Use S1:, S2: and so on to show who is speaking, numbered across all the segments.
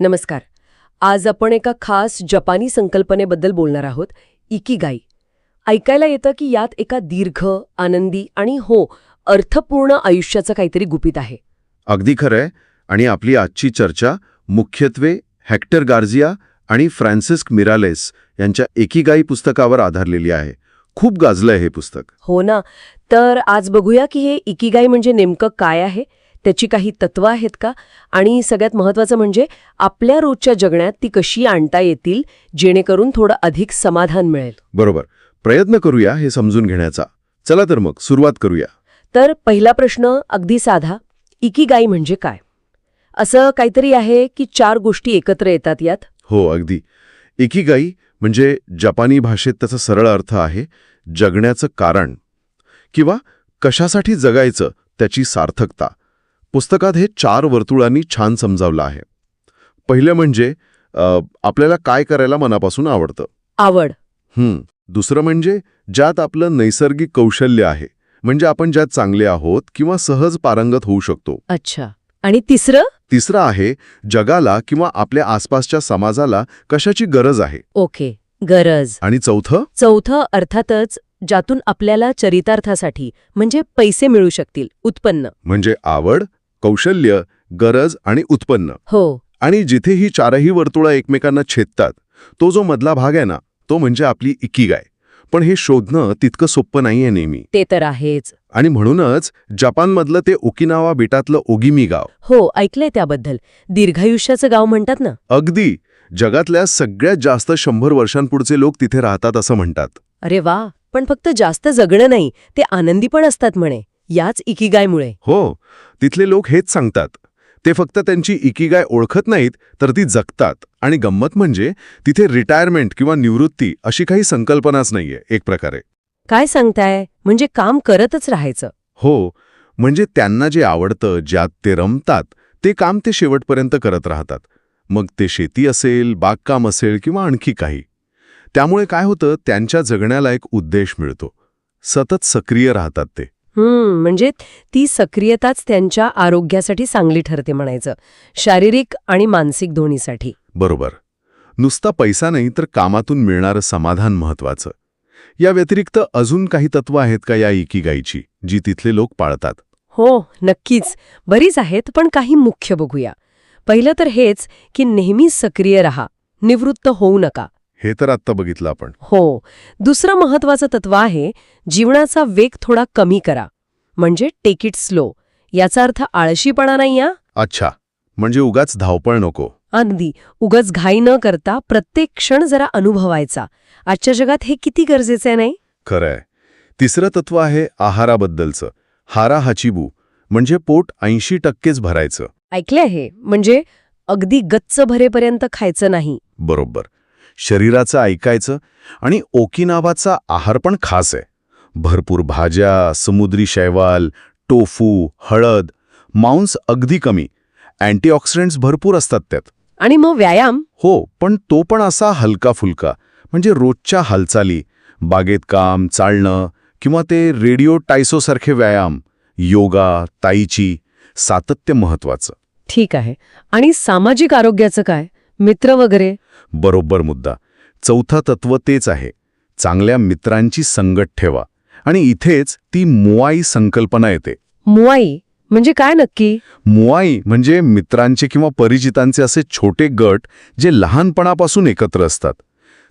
S1: नमस्कार. आज आपण एका खास जपानी संकल्पनेबद्दल बोलणार आहोत इकिगाई. ऐकायला येतं की यात एका दीर्घ आनंदी आणि हो अर्थपूर्ण आयुष्याचं काहीतरी गुपित आहे.
S2: अगदी खरंय. आणि आपली आजची चर्चा मुख्यत्वे हेक्टर गार्जिया आणि फ्रान्सिस्क मिरालेस यांच्या एकीगाई पुस्तकावर आधारलेली आहे. खूप गाजलंय हे पुस्तक.
S1: हो ना. तर आज बघूया की हे इकिगाई म्हणजे नेमकं काय आहे? त्याची काही तत्वं आहेत का? आणि सगळ्यात महत्त्वाचं म्हणजे आपल्या रोजच्या जगण्यात ती कशी आणता येतील जेणेकरून थोडं अधिक समाधान मिळेल.
S2: बरोबर. प्रयत्न करूया हे समजून घेण्याचा. चला तर मग सुरुवात करूया.
S1: तर पहिला प्रश्न अगदी साधा इकिगाई म्हणजे काय? असं काहीतरी आहे की चार गोष्टी एकत्र येतात यात?
S2: हो अगदी. एकीगाई म्हणजे जपानी भाषेत त्याचा सरळ अर्थ आहे जगण्याचं कारण किंवा कशासाठी जगायचं त्याची सार्थकता. पुस्तकात हे चार वर्तुळांनी छान समजावलं आहे. पहिलं म्हणजे आपल्याला काय करायला मनापासून आवडतं?
S1: आवड.
S2: हं. दुसरं म्हणजे ज्यात आपलं नैसर्गिक कौशल्य आहे म्हणजे आपण ज्यात चांगले आहोत किंवा सहज पारंगत होऊ शकतो.
S1: अच्छा. आणि तिसरं?
S2: तिसरं आहे जगाला किंवा आपल्या आसपासच्या समाजाला कशाची गरज आहे?
S1: ओके. गरज.
S2: आणि चौथं?
S1: चौथं अर्थातच ज्यातून आपल्याला चरितार्थासाठी म्हणजे पैसे मिळू शकतील उत्पन्न.
S2: म्हणजे आवड कौशल्य गरज आणि उत्पन्न.
S1: हो.
S2: आणि जिथे ही चारही वर्तुळं एकमेकांना छेदतात तो जो मधला भाग आहे ना तो म्हणजे आपली इकिगाय. पण हे शोधणं तितकं सोपं नाहीये नेहमी.
S1: ते तर आहेच.
S2: आणि म्हणूनच जपानमधलं ते ओकिनावा बेटातलं ओगिमी गाव.
S1: हो ऐकलंय त्याबद्दल. दीर्घायुष्याचं गाव म्हणतात ना.
S2: अगदी. जगातल्या सगळ्यात जास्त शंभर वर्षांपुढचे लोक तिथे राहतात असं म्हणतात.
S1: अरे वा! पण फक्त जास्त जगणं नाही ते आनंदी पण असतात म्हणे. याच इकिगायमुळे.
S2: हो तिथले लोक हेच सांगतात. ते फक्त त्यांची इकिगाय ओळखत नाहीत तर ती जगतात. आणि गंमत म्हणजे तिथे रिटायरमेंट किंवा निवृत्ती अशी काही संकल्पनाच नाहीये एक प्रकारे.
S1: काय सांगताय? म्हणजे काम करतच राहायचं.
S2: हो म्हणजे त्यांना जे आवडतं ज्यात ते रमतात ते काम ते शेवटपर्यंत करत राहतात. मग ते शेती असेल बागकाम असेल किंवा आणखी काही. त्यामुळे काय होतं त्यांच्या जगण्याला एक उद्देश मिळतो. सतत सक्रिय राहतात ते.
S1: हम्म म्हणजे ती सक्रियताच त्यांच्या आरोग्यासाठी चांगली ठरते म्हणायचं. शारीरिक आणि मानसिक दोन्हीसाठी.
S2: बरोबर. नुसता पैसा नाही तर कामातून मिळणारं समाधान महत्वाचं. या व्यतिरिक्त अजून काही तत्व आहेत का या इकिगाईची जी तिथले लोक पाळतात?
S1: हो नक्कीच. बरीच आहेत पण काही मुख्य बघूया. पहिलं तर हेच की नेहमी सक्रिय रहा निवृत्त होऊ नका.
S2: हे तर आत्ता बघितलं आपण.
S1: हो. दुसरं महत्वाचं तत्व आहे जीवनाचा वेग थोडा कमी करा. म्हणजे टेक इट स्लो याचा अर्थ आळशीपणा नाही या
S2: अच्छा. म्हणजे उगाच धावपळ नको.
S1: अगदी. उगच घाई न करता प्रत्येक क्षण जरा अनुभवायचा. आजच्या जगात हे किती गरजेचे नाही?
S2: खरंय. तिसरं तत्व आहे आहाराबद्दलचं. हारा हाचिबू म्हणजे पोट ऐंशी टक्केच भरायचं.
S1: ऐकले आहे म्हणजे अगदी गच्च भरेपर्यंत खायचं नाही.
S2: बरोबर. शरीराचं ऐकायचं आणि ओकिनावाचा आहार पण खास आहे. भरपूर भाज्या समुद्री शैवाल टोफू हळद मांस अगदी कमी. अँटीऑक्सिडंट्स भरपूर असतात त्यात.
S1: आणि मग व्यायाम?
S2: हो पण तो पण असा हलका फुलका म्हणजे रोजच्या हालचाली बागेत काम चालणं किंवा ते रेडिओ टायसोसारखे व्यायाम योगा ताईची सातत्य महत्वाचं
S1: ठीक आहे. आणि सामाजिक आरोग्याचं काय? मित्र वगैरे?
S2: बरोबर मुद्दा. चौथा तत्व तेच आहे. चांगल्या मित्रांची संगत ठेवा. आणि इथेच ती मुआई संकल्पना येते.
S1: मुआई? म्हणजे काय नक्की?
S2: मुआई म्हणजे मित्रांचे किंवा परिचितांचे असे छोटे गट जे लहानपणापासून एकत्र असतात.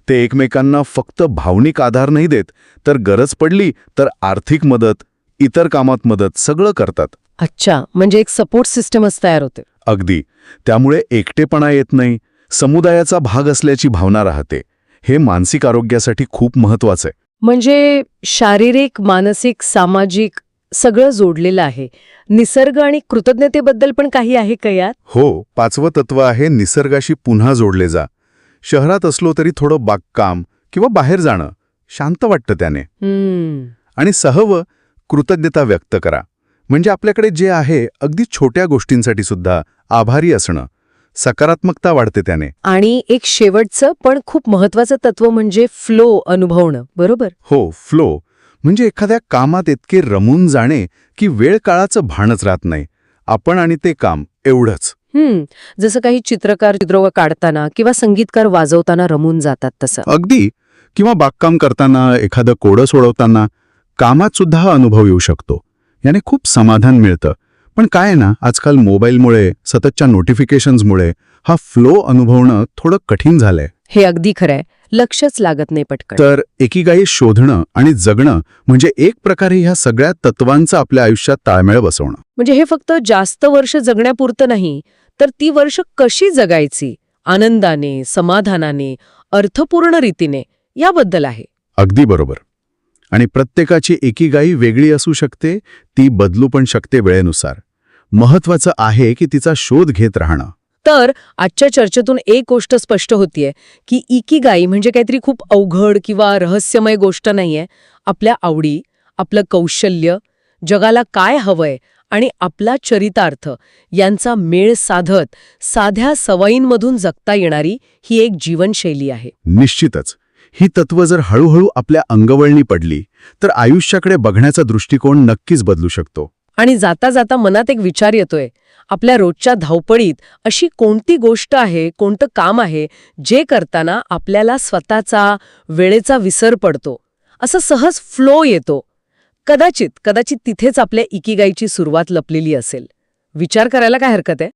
S2: ते एकमेकांना फक्त भावनिक आधार नाही देत तर गरज पडली तर आर्थिक मदत इतर कामात मदत सगळं करतात.
S1: अच्छा म्हणजे एक सपोर्ट सिस्टमच तयार होते.
S2: अगदी. त्यामुळे एकटेपणा येत नाही समुदायाचा भाग असल्याची भावना राहते. हे मानसिक आरोग्यासाठी खूप महत्वाचं आहे.
S1: म्हणजे शारीरिक मानसिक सामाजिक सगळं जोडलेलं आहे. निसर्ग आणि कृतज्ञतेबद्दल पण काही आहे का यात?
S2: हो पाचवं तत्व आहे निसर्गाशी पुन्हा जोडले जा. शहरात असलो तरी थोडं बागकाम किंवा बाहेर जाणं शांत वाटतं त्याने. आणि सहव कृतज्ञता व्यक्त करा. म्हणजे आपल्याकडे जे आहे अगदी छोट्या गोष्टींसाठी सुद्धा आभारी असणं. सकारात्मकता वाढते त्याने.
S1: आणि एक शेवटचं पण खूप महत्वाचं तत्व म्हणजे फ्लो अनुभवणं बरोबर?
S2: हो फ्लो म्हणजे एखाद्या कामात इतके रमून जाणे की वेळ काळाचं भानच राहत नाही. आपण आणि ते काम एवढंच.
S1: हम्म जसं काही चित्रकार चित्र काढताना किंवा संगीतकार वाजवताना रमून जातात तसं.
S2: अगदी. किंवा बागकाम करताना एखादं कोडं सोडवताना कामात सुद्धा हा अनुभव येऊ शकतो. याने खूप समाधान मिळतं. पण काय आहे ना आजकाल मोबाईलमुळे सततच्या नोटिफिकेशन्समुळे हा फ्लो अनुभवणं थोडं कठीण झालंय.
S1: हे अगदी खरंय. लक्षच लागत नाही पटकन.
S2: तर एकीगाई शोधणं आणि जगणं म्हणजे एक प्रकारे ह्या सगळ्या तत्वांचं आपल्या आयुष्यात ताळमेळ बसवणं.
S1: म्हणजे हे फक्त जास्त वर्ष जगण्यापुरतं नाही तर ती वर्ष कशी जगायची? आनंदाने समाधानाने अर्थपूर्ण रीतीने याबद्दल आहे.
S2: अगदी बरोबर. आणि प्रत्येकाची एकीगाई वेगळी असू शकते ती बदलू पण शकते वेळेनुसार. महत्वाचं आहे की तिचा शोध घेत राहणं.
S1: तर आजच्या चर्चेतून एक गोष्ट स्पष्ट होतीये की इकिगाई म्हणजे काहीतरी खूप अवघड किंवा रहस्यमय गोष्ट नाहीये. आपल्या आवडी आपलं कौशल्य जगाला काय हवंय आणि आपला चरितार्थ यांचा मेळ साधत साध्या सवयींमधून जगता येणारी ही एक जीवनशैली आहे.
S2: निश्चितच. ही तत्व जर हळूहळू आपल्या अंगवळणी पडली तर आयुष्याकडे बघण्याचा दृष्टिकोन नक्कीच बदलू शकतो.
S1: आणि जाता जाता मनात एक विचार येतोय आपल्या रोजच्या धावपळीत अशी कोणती गोष्ट आहे कोणतं काम आहे जे करताना आपल्याला स्वतःचा वेळेचा विसर पडतो. असं सहज फ्लो येतो. कदाचित कदाचित तिथेच आपल्या इकिगाईची सुरुवात लपलेली असेल. विचार करायला काय हरकत आहे?